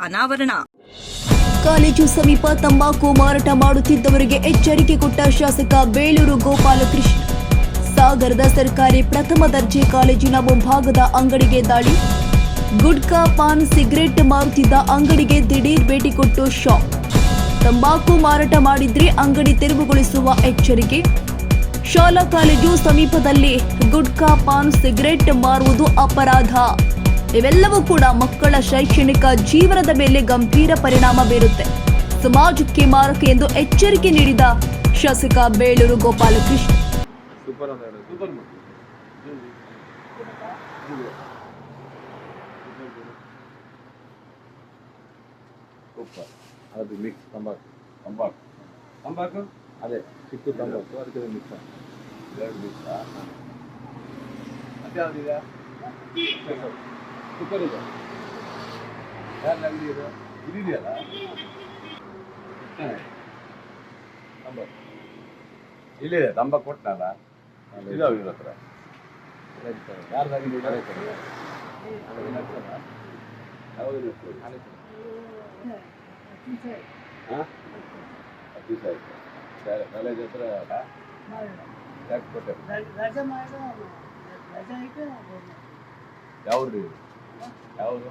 ಅನಾವರಣ. ಕಾಲೇಜು ಸಮೀಪ ತಂಬಾಕು ಮಾರಾಟ ಮಾಡುತ್ತಿದ್ದವರಿಗೆ ಎಚ್ಚರಿಕೆ ಕೊಟ್ಟ ಶಾಸಕ ಬೇಲೂರು ಗೋಪಾಲಕೃಷ್ಣ. ಸಾಗರದ ಸರ್ಕಾರಿ ಪ್ರಥಮ ದರ್ಜೆ ಕಾಲೇಜಿನ ಮುಂಭಾಗದ ಅಂಗಡಿಗೆ ದಾಳಿ. ಗುಡ್ಕಾ ಪಾನ್ ಸಿಗರೆಟ್ ಮಾರುತ್ತಿದ್ದ ಅಂಗಡಿಗೆ ದಿಢೀರ್ ಭೇಟಿ ಕೊಟ್ಟು ಶಾಕ್. ತಂಬಾಕು ಮಾರಾಟ ಮಾಡಿದ್ರೆ ಅಂಗಡಿ ತೆರವುಗೊಳಿಸುವ ಎಚ್ಚರಿಕೆ. ಶಾಲಾ ಕಾಲೇಜು ಸಮೀಪದಲ್ಲಿ ಗುಡ್ಕಾ ಪಾನ್ ಸಿಗರೆಟ್ ಮಾರುವುದು ಅಪರಾಧ. ಇವೆಲ್ಲವೂ ಕೂಡ ಮಕ್ಕಳ ಶೈಕ್ಷಣಿಕ ಜೀವನದ ಮೇಲೆ ಗಂಭೀರ ಪರಿಣಾಮ ಬೀರುತ್ತೆ. ಸಮಾಜಕ್ಕೆ ಮಾರಕ ಎಂದು ಎಚ್ಚರಿಕೆ ನೀಡಿದ ಶಾಸಕ ಬೇಳೂರು ಗೋಪಾಲಕೃಷ್ಣ. ಅದು ಮಿಕ್ಸ್ ತಂಬಾಕು. ತಂಬಾಕು. ತಂಬಾಕು? ಅದೇ ಚಿಕ್ಕ ತಂಬಾಕು. ಅದಕ್ಕೆ ಮಿಕ್ಸ್ ಎರಡು ಮಿಕ್ಸ್ ಮತ್ತೆ ಯಾವುದಿದೆ ಸೂಪರ್ ಇದೆ. ಯಾರು ಅಂಗಡಿ ಇದೆ. ಇದಿದೆಯಲ್ಲ ತಂಬಾಕು. ಇಲ್ಲಿದೆ ತಂಬ ಕೊಟ್ಟನಲ್ಲ ಇದಾವ ಇವ್ರ ಹತ್ರ. ಯಾರ್ದು ಅಂಗಡಿ? ಯಾವ್ದು? ಹಾ? ಹತ್ತು ದಿವಸ ಆಯ್ತು. ಕಾಲೇಜ್ ಹತ್ರ ಯಾಕೆ ಕೊಟ್ಟೆ? ಯಾವ್ದು? ಯಾವುದು?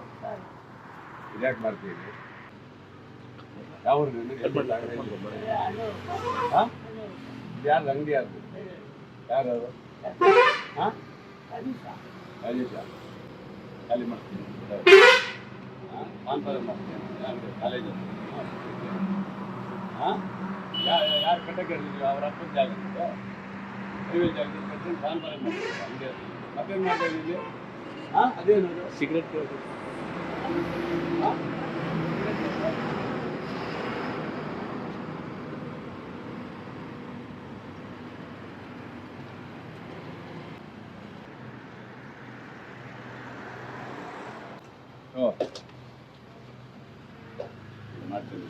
ಇದ್ಯಾಕೆ ಮಾಡ್ತೀವಿ ಯಾವ್ದು ಯಾರು ಅಂಗಡಿ ಯಾರು ಯಾರು ಹಾ? ರಾಜೇಶ. ಖಾಲಿ ಮಾಡ್ತೀನಿ. ಕಾನ್ಫರ್ ಮಾಡ್ತೀನಿ. ಯಾರು ಕಾಲೇಜ್. ಹಾಂ? ಯಾರು ಕಟ್ಟಕ್ಕೆ ಹಿಡಿದಿದ್ರು ಅವ್ರ ಅಪ್ಪನ ಜಾಗ ರೈಲ್ವೆ ಜಾಗದಲ್ಲಿ ಕಟ್ಕೊಂಡು ಕಾನ್ಫರ್ ಮಾಡ್ತೀನಿ. ಹಂಗೆ ಮತ್ತೇನು ಮಾಡ್ತಾ ಇದ್ದೀವಿ ಅದೇನು ಸಿಗರೆಟ್ ಹಾಂ ಓ ಮಾಡ್ತೀನಿ